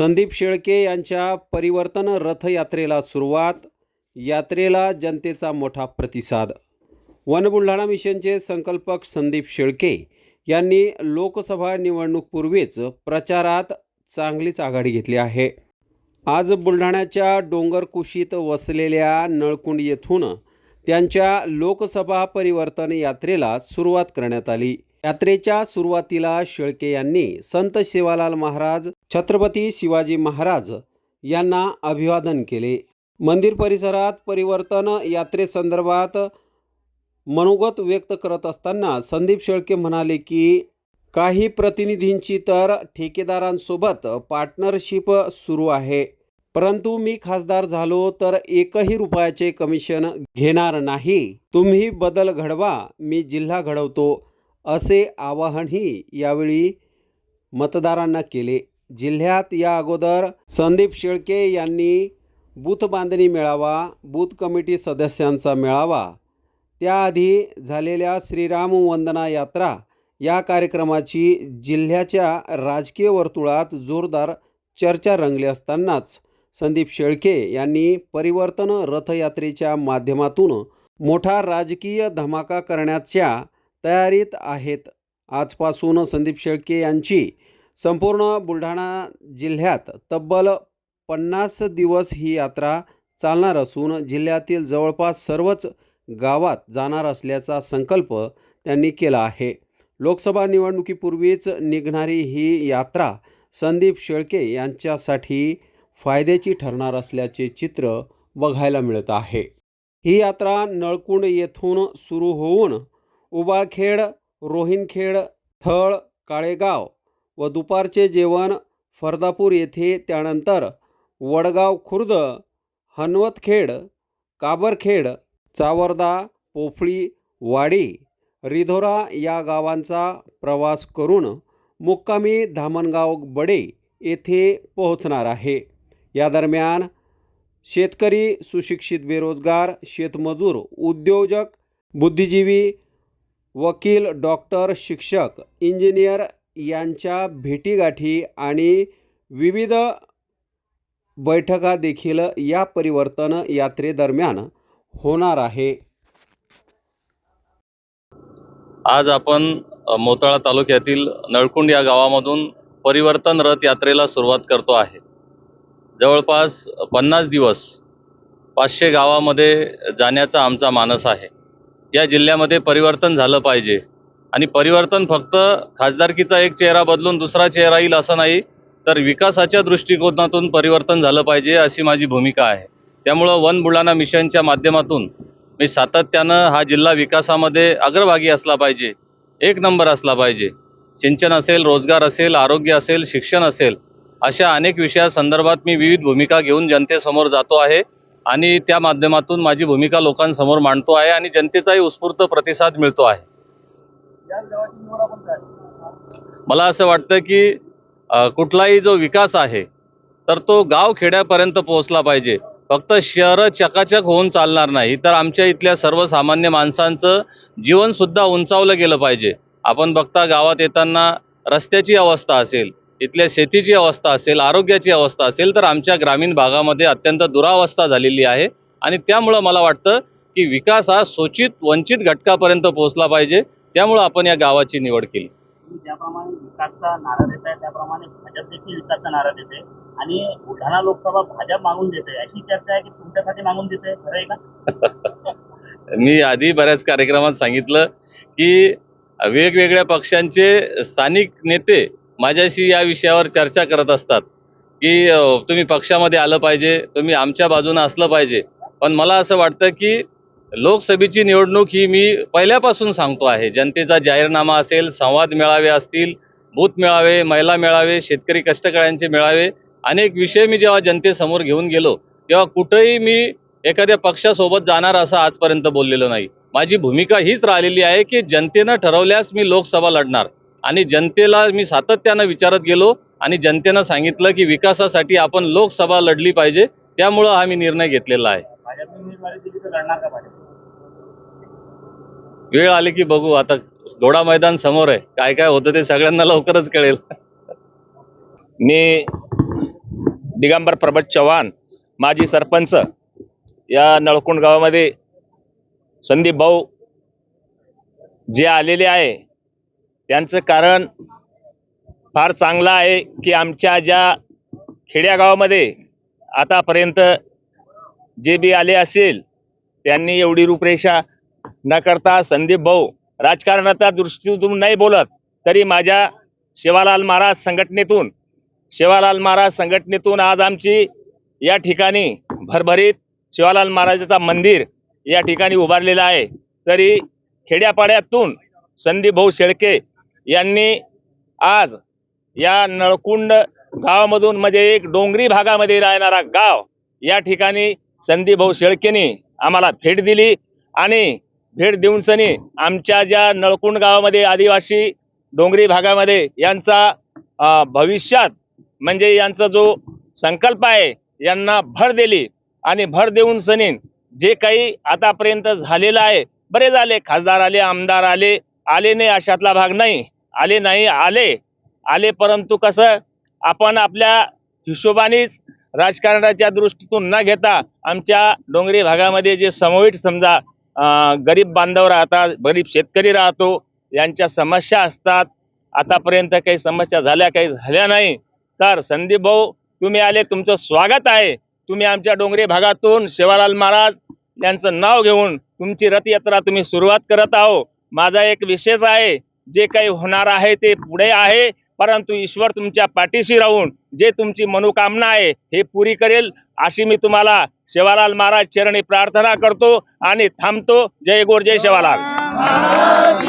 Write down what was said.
संदीप शेळके यांच्या परिवर्तन रथयात्रेला सुरुवात यात्रेला जनतेचा मोठा प्रतिसाद. वन बुलढाणा मिशनचे संकल्पक संदीप शेळके यांनी लोकसभा निवडणूकपूर्वीच प्रचारात चांगलीच आघाडी घेतली आहे. आज बुलढाण्याच्या डोंगरकुशीत वसलेल्या नळकुंड येथून त्यांच्या लोकसभा परिवर्तन यात्रेला सुरुवात करण्यात आली. यात्रेच्या सुरुवातीला शेळके यांनी संत सेवालाल महाराज छत्रपती शिवाजी महाराज यांना अभिवादन केले. मंदिर परिसरात परिवर्तन यात्रेसंदर्भात मनोगत व्यक्त करत असताना संदीप शेळके म्हणाले की काही प्रतिनिधींची तर ठेकेदारांसोबत पार्टनरशिप सुरू आहे. परंतु मी खासदार झालो तर एकही रुपयाचे कमिशन घेणार नाही. तुम्ही बदल घडवा मी जिल्हा घडवतो. असे आवाहनही यावेळी मतदारांना केले. जिल्ह्यात या अगोदर संदीप शेळके यांनी बूथ बांधणी मेळावा बूथ कमिटी सदस्यांचा मेळावा त्याआधी झालेल्या श्रीराम वंदना यात्रा या कार्यक्रमाची जिल्ह्याच्या राजकीय वर्तुळात जोरदार चर्चा रंगली असतानाच संदीप शेळके यांनी परिवर्तन रथयात्रेच्या माध्यमातून मोठा राजकीय धमाका करण्याच्या तयारीत आहेत. आजपासून संदीप शेळके यांची संपूर्ण बुलढाणा जिल्ह्यात तब्बल पन्नास दिवस ही यात्रा चालणार असून जिल्ह्यातील जवळपास सर्वच गावात जाणार असल्याचा संकल्प त्यांनी केला आहे. लोकसभा निवडणुकीपूर्वीच निघणारी ही यात्रा संदीप शेळके यांच्यासाठी फायद्याची ठरणार असल्याचे चित्र बघायला मिळत आहे. ही यात्रा नळकुंड येथून सुरू होऊन उबाळखेड रोहिणखेड थळ काळेगाव व दुपारचे जेवण फरदापूर येथे त्यानंतर वडगाव खुर्द हनवतखेड काबरखेड चावरदा पोफळी वाडी रिधोरा या गावांचा प्रवास करून मुक्कामी धामणगाव बडे येथे पोहोचणार आहे. या दरम्यान शेतकरी सुशिक्षित बेरोजगार शेतमजूर उद्योजक बुद्धिजीवी वकील डॉक्टर शिक्षक इंजिनियर यांच्या भेटीगाठी आणि विविध बैठका देखील या परिवर्तन यात्रेदरम्यान होणार आहे. आज आपण मोताळा तालुक्यातील नळकुंड या गावामधून परिवर्तन रथ यात्रेला सुरुवात करतो आहे. जवळपास पन्नास दिवस पाचशे गावामध्ये जाण्याचा आमचा मानस आहे. या जिल्ह्यामध्ये परिवर्तन झालं पाहिजे. आणि परिवर्तन फक्त खासदारकीचा एक चेहरा बदलून दुसरा चेहरा येईल असं नाही तर विकासाच्या दृष्टिकोनातून परिवर्तन झालं पाहिजे अशी माझी भूमिका आहे. त्यामुळं वन बुलढाणा मिशनच्या माध्यमातून मी सातत्यानं हा जिल्हा विकासामध्ये अग्रभागी असला पाहिजे एक नंबर असला पाहिजे. सिंचन असेल रोजगार असेल आरोग्य असेल शिक्षण असेल अशा अनेक विषयासंदर्भात मी विविध भूमिका घेऊन जनतेसमोर जातो आहे. आणि त्या माध्यमातून माझी भूमिका लोकांसमोर मांडतो आहे आणि जनतेचाही उत्स्फूर्त प्रतिसाद मिळतो आहे. मला असं वाटतं की कुठलाही जो विकास आहे तर तो गाव खेड्यापर्यंत पोहोचला पाहिजे. फक्त शहरं चकाचक होऊन चालणार नाही तर आमच्या इथल्या सर्वसामान्य माणसांचं जीवनसुद्धा उंचावलं गेलं पाहिजे. आपण बघता गावात येताना रस्त्याची अवस्था असेल इथल्या शेतीची अवस्था असेल आरोग्याची अवस्था असेल तर आमच्या ग्रामीण भागामध्ये अत्यंत दुरावस्था झालेली आहे. आणि त्यामुळं मला वाटतं की विकास हा शोषित वंचित घटकापर्यंत पोहोचला पाहिजे. त्यामुळं आपण या गावाची निवड केली. ज्याप्रमाणे विकासचा नारा देत आहे त्याप्रमाणे भाजप देखील विकासचा नारा देते. आणि बुलढाणा लोकसभा भाजप मागून देते. अशी चर्चा आहे की तुमच्यासाठी मागून देते खरं आहे का? मी आधी बऱ्याच कार्यक्रमात सांगितलं की वेगवेगळ्या पक्षांचे स्थानिक नेते माझ्याशी या विषयावर चर्चा करत असतात की तुम्ही पक्षामध्ये आलं पाहिजे तुम्ही आमच्या बाजूनं असलं पाहिजे. पण मला असं वाटतं की लोकसभेची निवडणूक ही मी पहिल्यापासून सांगतो आहे. जनतेचा जाहीरनामा असेल संवाद मेळावे असतील बूथ मेळावे महिला मेळावे शेतकरी कष्टकऱ्यांचे मेळावे अनेक विषय मी जेव्हा जनतेसमोर घेऊन गेलो तेव्हा कुठंही मी एखाद्या पक्षासोबत जाणार असं आजपर्यंत बोललेलो नाही. माझी भूमिका हीच राहिलेली आहे की जनतेनं ठरवल्यास मी लोकसभा लढणार. आणि जनतेला मी सातत्यानं विचारत गेलो आणि जनतेनं सांगितलं की विकासासाठी आपण लोकसभा लढली पाहिजे त्यामुळं हा मी निर्णय घेतलेला आहे. वेळ आली की बघू आता घोडा मैदान समोर आहे काय काय होतं ते सगळ्यांना लवकरच कळेल. मी दिगंबर प्रभात चव्हाण माजी सरपंच या नळकुंड गावामध्ये संदीप भाऊ जे आलेले आहे त्यांचं कारण फार चांगलं आहे की आमच्या ज्या खेड्यागावामध्ये आतापर्यंत जे बी आले असेल त्यांनी एवढी रूपरेषा न करता संदीप भाऊ राजकारणाचा दृष्टीतून नाही बोलत तरी माझ्या शिवालाल महाराज संघटनेतून शिवालाल महाराज संघटनेतून आज आमची या ठिकाणी भरभरीत शिवालाल महाराजाचा मंदिर या ठिकाणी उभारलेलं आहे. तरी खेड्यापाड्यातून संदीप भाऊ शेळके यांनी आज या नळकुंड गावामधून म्हणजे एक डोंगरी भागामध्ये राहणारा गाव या ठिकाणी संदीप भाऊ आम्हाला भेट दिली आणि भेट देऊन सनी आमच्या ज्या नळकुंड गावामध्ये आदिवासी डोंगरी भागामध्ये यांचा भविष्यात म्हणजे यांचा जो संकल्प आहे यांना भर दिली आणि भर देऊन सनी जे काही आतापर्यंत झालेलं आहे बरे झाले खासदार आले आमदार आले आले नाही अशातला भाग नाही. आले नाही आले. आले परंतु कसं आपण आपल्या हिशोबानेच राजकारणाच्या दृष्टीतून न घेता आमच्या डोंगरी भागामध्ये जे समवेट समजा गरीब बांधव राहतात गरीब शेतकरी राहतो यांच्या समस्या असतात. आतापर्यंत काही समस्या झाल्या काही झाल्या नाही. तर संदीप भाऊ तुम्ही आले तुमचं स्वागत आहे. तुम्ही आमच्या डोंगरी भागातून शिवालाल महाराज यांचं नाव घेऊन तुमची रथयात्रा तुम्ही सुरुवात करत आहो. माझा एक विशेष आहे जे काही होणार आहे ते पुढे आहे. परंतु ईश्वर तुमच्या पाठीशी राहून जे तुमची मनोकामना आहे हे पुरी करेल. अशी मी तुम्हाला शिवालाल महाराज चरणी प्रार्थना करतो आणि थांबतो. जय गोर जय शिवालाल.